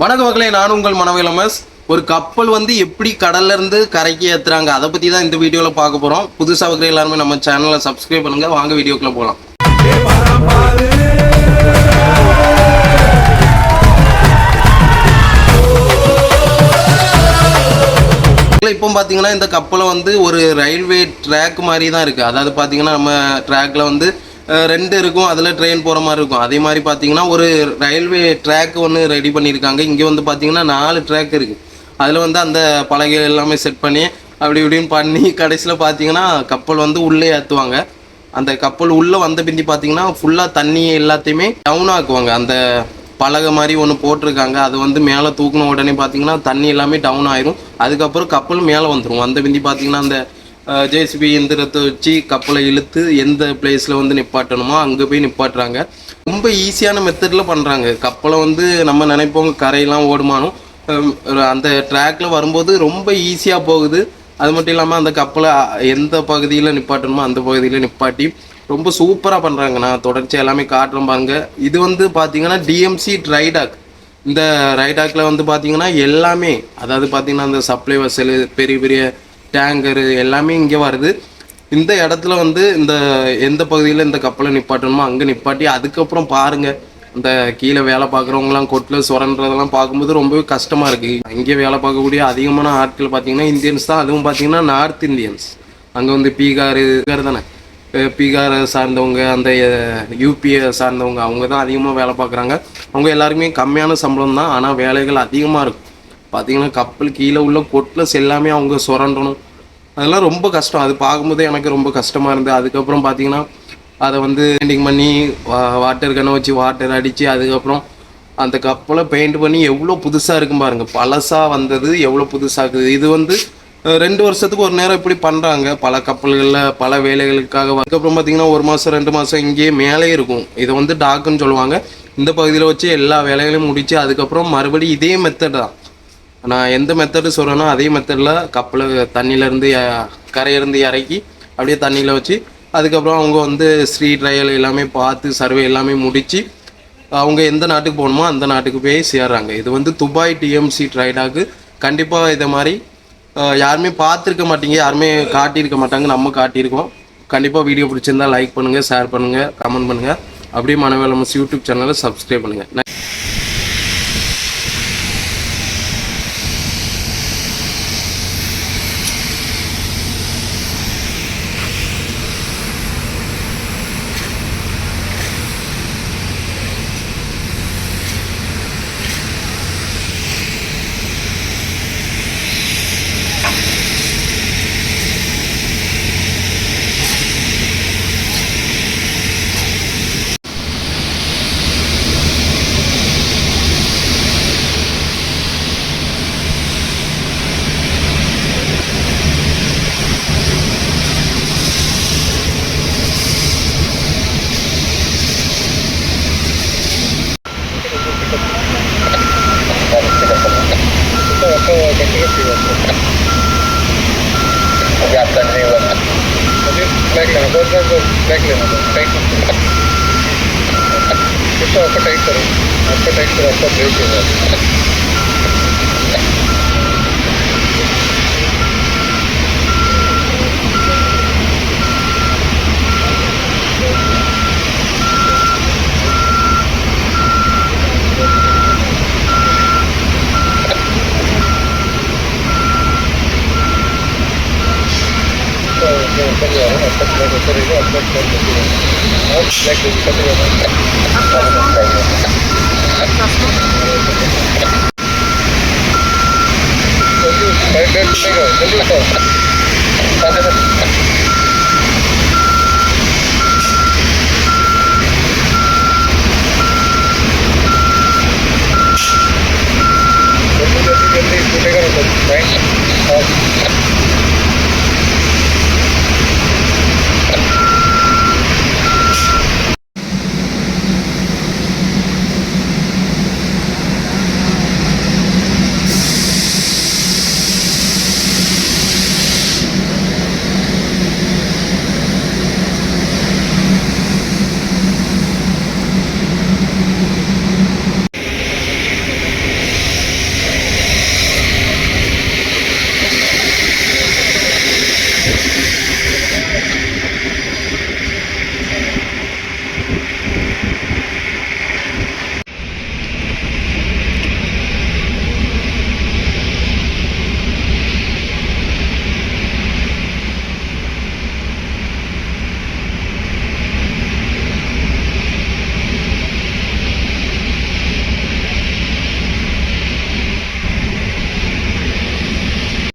வணக்க மக்களே நானும் உங்கள் மனவிலமஸ் ஒரு கப்பல் வந்து எப்படி கடல்ல இருந்து கரைக்கு ஏத்துறாங்க அதை பத்தி தான் இந்த வீடியோல பார்க்க போறோம். புதுசா இருக்கிற எல்லாருமே நம்ம சேனலை சப்ஸ்கிரைப் பண்ணுங்க. வாங்க வீடியோக்குள்ள போகலாம் இப்போ பார்த்தீங்கன்னா இந்த கப்பலை வந்து ஒரு ரயில்வே ட்ராக் மாதிரி தான் இருக்குது அதாவது பார்த்தீங்கன்னா நம்ம ட்ராக்ல வந்து ரெண்டு இருக்கும். அதில் ட்ரெயின் போகிற மாதிரி இருக்கும். அதே மாதிரி பார்த்தீங்கன்னா ஒரு ரயில்வே ட்ராக் ஒன்று ரெடி பண்ணியிருக்காங்க இங்கே வந்து பார்த்தீங்கன்னா நாலு ட்ராக் இருக்குது அதில் வந்து அந்த பலகைகள் எல்லாமே செட் பண்ணி அப்படி இப்படின்னு பண்ணி கடைசியில் பார்த்தீங்கன்னா கப்பல் வந்து உள்ளே ஏற்றுவாங்க அந்த கப்பல் உள்ளே வந்த பிந்தி பார்த்தீங்கன்னா ஃபுல்லாக தண்ணி எல்லாத்தையுமே டவுன் ஆக்குவாங்க. அந்த பலகை மாதிரி ஒன்று போட்டிருக்காங்க. அது வந்து மேலே தூக்குன உடனே பார்த்தீங்கன்னா தண்ணி எல்லாமே டவுன் ஆயிரும். அதுக்கப்புறம் கப்பல் மேலே வந்துடும் வந்த பிந்தி பார்த்தீங்கன்னா அந்த ஜேசிபி எந்திரத்தை வச்சு கப்பலை இழுத்து எந்த பிளேஸில் வந்து நிப்பாட்டணுமோ அங்கே போய் நிப்பாட்டுறாங்க. ரொம்ப ஈஸியான மெத்தடில் பண்ணுறாங்க கப்பலை வந்து நம்ம நினைப்போம் கரையெல்லாம் ஓடுமானும். அந்த ட்ராக்ல வரும்போது ரொம்ப ஈஸியாக போகுது. அது மட்டும் இல்லாமல் அந்த கப்பலை எந்த பகுதியில் நிப்பாட்டணுமோ அந்த பகுதியில் நிப்பாட்டி ரொம்ப சூப்பராக பண்ணுறாங்க நான் தொடர்ச்சி எல்லாமே காட்டுறேன் பாருங்க. இது வந்து பார்த்தீங்கன்னா டிஎம்சி ட்ரைடாக் இந்த ரைடாக்கில் வந்து பார்த்தீங்கன்னா எல்லாமே அதாவது பார்த்தீங்கன்னா அந்த சப்ளை வசல் பெரிய பெரிய டேங்கரு எல்லாமே இங்கே வருது. இந்த இடத்துல வந்து இந்த எந்த பகுதியில் இந்த கப்பலை நிப்பாட்டணுமோ அங்கே நிப்பாட்டி அதுக்கப்புறம் பாருங்கள் இந்த கீழே வேலை பார்க்குறவங்களாம் கொட்டில் சுரன்றதெல்லாம் பார்க்கும்போது ரொம்பவே கஷ்டமாக இருக்குது இங்கே வேலை பார்க்கக்கூடிய அதிகமான ஆட்கள் பார்த்தீங்கன்னா இந்தியன்ஸ் தான். அதுவும் பார்த்தீங்கன்னா நார்த் இந்தியன்ஸ் அங்கே வந்து பீகார் பீகார் தானே? பீகாரை சார்ந்தவங்க அந்த யூபியை சார்ந்தவங்க அவங்க தான் அதிகமாக வேலை பார்க்குறாங்க. அவங்க எல்லாருமே கம்மியான சம்பளம் தான். ஆனால் வேலைகள் அதிகமாக இருக்கும். பார்த்தீங்கன்னா கப்பல் கீழே உள்ள கொட்லஸ் எல்லாமே அவங்க சுரண்டணும். அதெல்லாம் ரொம்ப கஷ்டம். அது பார்க்கும்போதே எனக்கு ரொம்ப கஷ்டமாக இருந்தது. அதுக்கப்புறம் பார்த்தீங்கன்னா அதை வந்து பெயிண்டிங் பண்ணி வாட்டர் கண்ணை வச்சு வாட்டர் அடித்து அதுக்கப்புறம் அந்த கப்பலை பெயிண்ட் பண்ணி எவ்வளோ புதுசாக இருக்கும் பாருங்கள் பழசாக வந்தது எவ்வளோ புதுசாக இருக்குது. இது வந்து ரெண்டு வருஷத்துக்கு ஒரு நேரம் இப்படி பண்ணுறாங்க பல கப்பல்களில் பல வேலைகளுக்காக அதுக்கப்புறம் பார்த்தீங்கன்னா ஒரு மாதம் ரெண்டு மாதம் இங்கேயே மேலே இருக்கும். இதை வந்து டாக்குன்னு சொல்லுவாங்க. இந்த பகுதியில் வச்சு எல்லா வேலைகளையும் முடித்து அதுக்கப்புறம் மறுபடியும் இதே மெத்தட் தான். நான் எந்த மெத்தடு சொல்கிறேனோ அதே மெத்தடில் கப்பலை தண்ணியிலேருந்து கரையிலேருந்து இறக்கி அப்படியே தண்ணியில் வச்சு அதுக்கப்புறம் அவங்க வந்து ஸ்ரீ ட்ரையல் எல்லாமே பார்த்து சர்வே எல்லாமே முடித்து அவங்க எந்த நாட்டுக்கு போகணுமோ அந்த நாட்டுக்கு போய் சேர்றாங்க. இது வந்து துபாய் டிஎம்சி ட்ரைடாக்கு கண்டிப்பாக இதை மாதிரி யாருமே பார்த்துருக்க மாட்டீங்க யாருமே காட்டியிருக்க மாட்டாங்க நம்ம காட்டியிருக்கோம். கண்டிப்பாக வீடியோ பிடிச்சிருந்தா லைக் பண்ணுங்கள் ஷேர் பண்ணுங்கள் கமெண்ட் பண்ணுங்கள் அப்படியே மனவேலமஸ் யூடியூப் சேனலை சப்ஸ்கிரைப் பண்ணுங்கள் तो देखिए अभी आपका नहीं हुआ अभी बैक लेना दो दो दो बैक लेना दो टाइट इसको आपको टाइट करो आपको टाइट करो आपका ब्रेक हो जाएगा ಇಪ್ಪತ್ತೈದು ಎಪ್ಪತ್ತೈದು ಹೆಸರಿಗೆ ಎಪ್ಪತ್ತೈದು ಇಪ್ಪತ್ತೈದು ಜಲ್ದಿ ಜಲ್ದಿ